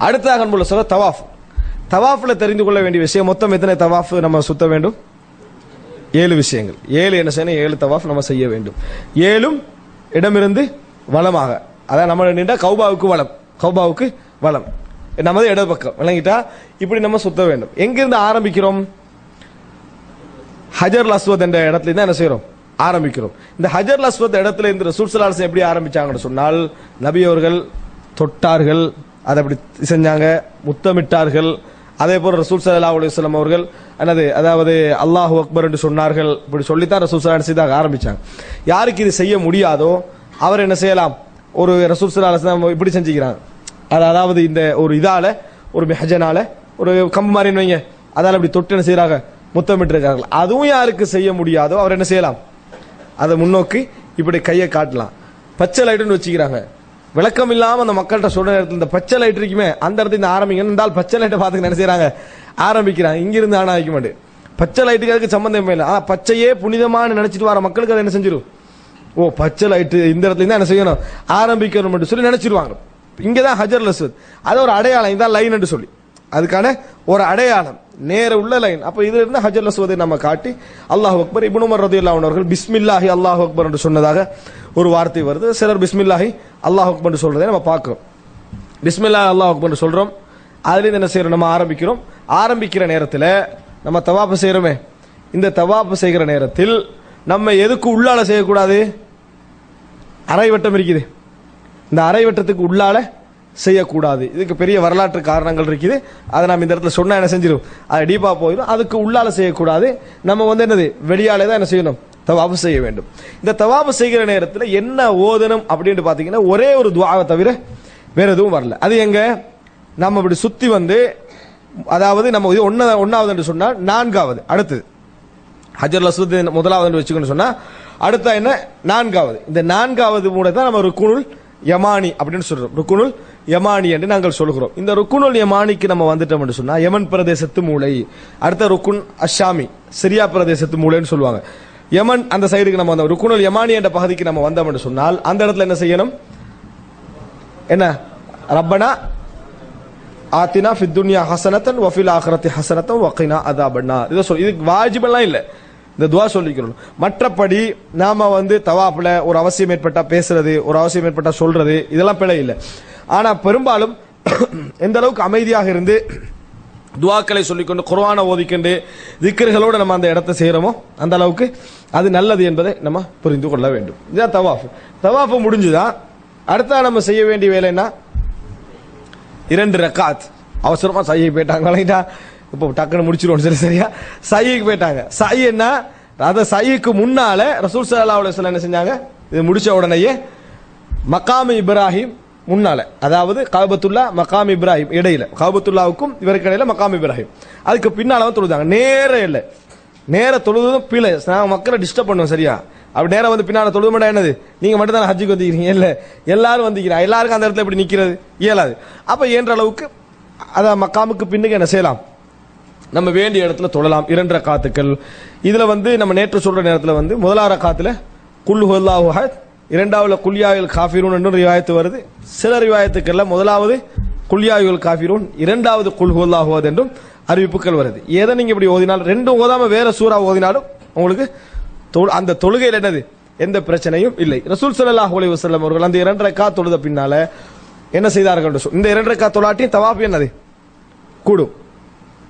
அடுத்ததாக அன்புள்ள சொல்ல தவாஃப். தவாஃபில் தெரிந்து கொள்ள வேண்டிய விஷயம் மொத்தம் எத்தனை தவாஃப் நம்ம சுத்த வேண்டும்? ஏழு விஷயங்கள். ஏழு என்ன செய்யணும்? ஏழு தவாஃப் நம்ம செய்ய வேண்டும். ஏழும் இடமிருந்து வளமாக. அதான் நம்ம நின்றா கௌபாவுக்கு வளம். கௌபாவுக்கு வளம். நமது இடப்பக்கம். விளங்கிட்டா? இப்படி நம்ம சுத்த வேண்டும். எங்கிருந்து ஆரம்பிக்கிறோம்? ஹஜர் அஸ்வத் என்ற இடத்துல இருந்து என்ன செய்யறோம் ஆரம்பிக்கிறோம். இந்த ஹஜர் அஸ்வத் இடத்துல இந்த ரசூல் சலாசன் எப்படி ஆரம்பிச்சாங்கன்னு சொன்னால் நபி அவர்கள் தொட்டார்கள். அதை அப்படி செஞ்சாங்க. முத்தமிட்டார்கள். அதே போல ரசூல் சல்லா அலுவலம் அவர்கள் என்னது அதாவது அல்லாஹு அக்பர் என்று சொன்னார்கள். இப்படி சொல்லித்தான் ரசூல் சல்லா செய்தாக ஆரம்பித்தாங்க யாருக்கு இது செய்ய முடியாதோ அவர் என்ன செய்யலாம்? ஒரு ரசூல் சல்லா அலுவலம் இப்படி செஞ்சுக்கிறாங்க. அது அதாவது இந்த ஒரு இதால ஒரு மெஹஜனால ஒரு கம்பு மாதிரி வைங்க. அதால் இப்படி தொட்டு என்ன செய்கிறாங்க முத்தமிட்டிருக்கார்கள் அதுவும் யாருக்கு செய்ய முடியாதோ அவர் என்ன செய்யலாம்? அதை முன்னோக்கி இப்படி கையை காட்டலாம். பச்சை லைட்டுன்னு வச்சுக்கிறாங்க. விளக்கம் இல்லாம அந்த மக்கள்கிட்ட சொல்ற நேரத்தில் இந்த பச்சை லைட் இருக்குமே அந்த இடத்துல இந்த ஆரம்பிங்க இருந்தால் பச்சை லைட்டை பார்த்து என்ன செய்யறாங்க ஆரம்பிக்கிறாங்க இங்கிருந்து ஆனா வைக்க மாட்டேன். பச்சை லைட்டுக்கு அதுக்கு சம்பந்தம் இல்லை. ஆனா பச்சையே புனிதமான நினைச்சிட்டு வர மக்களுக்கு அதை என்ன செஞ்சிடும் ஓ பச்சை லைட்டு இந்த இடத்துல தான் என்ன செய்யணும்? ஆரம்பிக்கணும் சொல்லி நினைச்சிருவாங்க. இங்கதான் ஹஜர் லசத் அது ஒரு அடையாளம். இதான் லைன் என்று சொல்லி. அதுக்கான ஒரு அடையாளம். நேர உள்ள லைன் அப்போ இதுல இருந்து ஹஜர் லசுவதை நம்ம காட்டி அல்லாஹ் அக்பர் இபுனுமர் ரதி அல்லாஹ் அவர்கள் பிஸ்மில்லாஹி அல்லாஹ் அக்பர் என்று சொன்னதாக ஒரு வார்த்தை வருது. சிலர் பிஸ்மில்லாஹி அல்லாஹ் அக்பர் சொல்றதை நம்ம பார்க்கிறோம். பிஸ்மில்லா அல்லாஹ் அக்பர் சொல்றோம். அதுலேருந்து என்ன செய்யறோம்? நம்ம ஆரம்பிக்கிறோம். ஆரம்பிக்கிற நேரத்தில் நம்ம தவாப்பு செய்கிறோமே இந்த தவாப்பு செய்கிற நேரத்தில் நம்ம எதுக்கு உள்ளால செய்யக்கூடாது? அரை வட்டம் இருக்குது. இந்த அரை வட்டத்துக்கு உள்ளால செய்யக்கூடாது. இதுக்கு பெரிய வரலாற்று காரணங்கள் இருக்குது. அதை நம்ம இந்த இடத்துல சொன்னால் என்ன செஞ்சிடும் அது டீப்பாக போயிடும் அதுக்கு உள்ளால செய்யக்கூடாது. நம்ம வந்து என்னது? வெளியாலே தான் என்ன செய்யணும்? தவாபு செய்ய வேண்டும். இந்த தவாபு செய்கிற நேரத்தில் என்ன ஓதனம் அப்படின்ட்டு பார்த்தீங்கன்னா ஒரே ஒரு துவாவை தவிர வேற எதுவும் வரல. அது எங்க? நம்ம இப்படி சுத்தி வந்து அதாவது நம்ம இது ஒன்னா ஒன்னாவது என்று சொன்னால் நான்காவது அடுத்தது ஹஜர் லசுத் முதலாவது வச்சுக்கணும்னு சொன்னால் அடுத்த என்ன? நான்காவது. இந்த நான்காவது மூட தான் நம்ம ருக்குனுல் யமானி அப்படின்னு சொல்கிறோம் ருக்குனுல் யமானி என்று நாங்கள் சொல்கிறோம். இந்த ருக்குனுல் யமானிக்கு நம்ம வந்துட்டோம் என்று சொன்னால் யமன் பிரதேசத்து மூளை அடுத்த ருக்குன் அஷாமி சிரியா பிரதேசத்து மூளைன்னு சொல்லுவாங்க. யமன் அந்த சைடுக்கு நம்ம வந்தோம். ருக்குனுல் யமானி என்ற பகுதிக்கு நம்ம வந்தோம் என்று சொன்னால் அந்த இடத்துல என்ன செய்யணும்? என்ன? ரப்பனா ஆத்தினா ஃபி துன்யா ஹசனத்தன் வஃபில் ஆഖിറத்தி ஹசனத்தன் வக்கினா அதா பண்ணா இதை சொல்லி இதுக்கு வாஜிபெல்லாம் இல்லை. இந்த துவா சொல்லிக்கணும். மற்றபடி நாம வந்து தவாப்பில் ஒரு அவசியம் ஏற்பட்டா பேசுறது ஒரு அவசியம் ஏற்பட்டா சொல்றது இதெல்லாம் பிழை இல்லை. ஆனால் பெரும்பாலும் எந்த அளவுக்கு அமைதியாக இருந்து துவாக்களை சொல்லிக்கொண்டு குர்வானை ஓதிக்கொண்டு திக்கர்களோடு நம்ம அந்த இடத்த செய்கிறோமோ அந்த அளவுக்கு அது நல்லது என்பதை நம்ம புரிந்து கொள்ள வேண்டும். இதுதான் தவாஃப். தவாஃப் முடிஞ்சுதான் அடுத்தா நம்ம செய்ய வேண்டிய வேலை என்ன? இரண்டு ரெக்காத். அவசரமாக சையை போயிட்டாங்க வழங்கிட்டா இப்போ டக்குன்னு முடிச்சிருவோம் சரி சரியா? சைக்கு போயிட்டாங்க. சை என்ன? அத சைக்கு முன்னால ரசூல் சல்லா அலுவலம் என்ன செஞ்சாங்க? இது முடிச்ச உடனேயே மக்காமி இப்ராஹிம் முன்னால. அதாவது காபத்துல்லா மகாம் இப்ராஹிம் இடையில. காபத்துல்லாவுக்கும் இவருக்கு இடையில மகாம் இப்ராஹிம். அதுக்கு பின்னால வந்து தொழுதாங்க. நேர இல்லை. நேர தொழுதும் பிழை. நான் மக்களை டிஸ்டர்ப் பண்ணுவோம் சரியா? அப்படி நேரம் வந்து பின்னால தொழுது மாட்டா என்னது? நீங்க மட்டும் தான் ஹஜ்ஜுக்கு வந்துக்கிறீங்க இல்ல எல்லாரும் வந்துக்கிறேன் எல்லாருக்கும் அந்த இடத்துல இப்படி நிக்கிறது? இயலாது. அப்ப இயன்ற அளவுக்கு அதான் மக்காமுக்கு பின்னுக்கு என்ன செய்யலாம்? நம்ம வேண்டிய இடத்துல தொழலாம். இரண்டு ரக்காத்துக்கள். இதுல வந்து நம்ம நேற்று சொல்ற நேரத்தில் வந்து முதலாவது ரக்காத்துல குல்லு ஹுல்லாஹு இரண்டாவது குல்யாயுல் காஃபிரூன் என்று ரிவாயத்து வருது. சில ரிவாயத்துக்கெல்லாம் முதலாவது குல்யாயுல் காஃபிரூன் இரண்டாவது குல் என்றும் அறிவிப்புகள் வருது. எதை நீங்க இப்படி ஓதினாலும் ரெண்டும் ஓதாம வேற சூறா ஓதினாலும் உங்களுக்கு தொழு- அந்த தொழுகையில் என்னது? எந்த பிரச்சனையும் இல்லை. ரசூல் ஸல்லல்லாஹு அலைஹி வசல்லம் அவர்கள் அந்த இரண்டரை கா தொழுத பின்னால என்ன செய்தார்கள் சொல்- இந்த இரண்டரை கா தொழாட்டியும் தவாஃப் என்னது? கூடும்.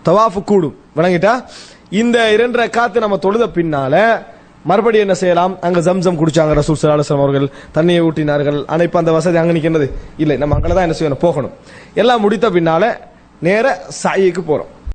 தவாஃபு கூடும். விளங்கிட்டா? இந்த இரண்டரை காத்து நம்ம தொழுத பின்னால மறுபடியும் என்ன செய்யலாம்? அங்க ஜம்சம் குடிச்சாங்க ரசூல் ஸல்லல்லாஹு அவர்கள். தண்ணியை ஊட்டினார்கள். ஆனா இப்ப அந்த வசதி அங்க நிக்கிறது இல்லை நம்ம அங்கே தான் என்ன செய்யணும்? போகணும். எல்லாம் முடித்த பின்னால நேர சாயிக்கு போறோம்.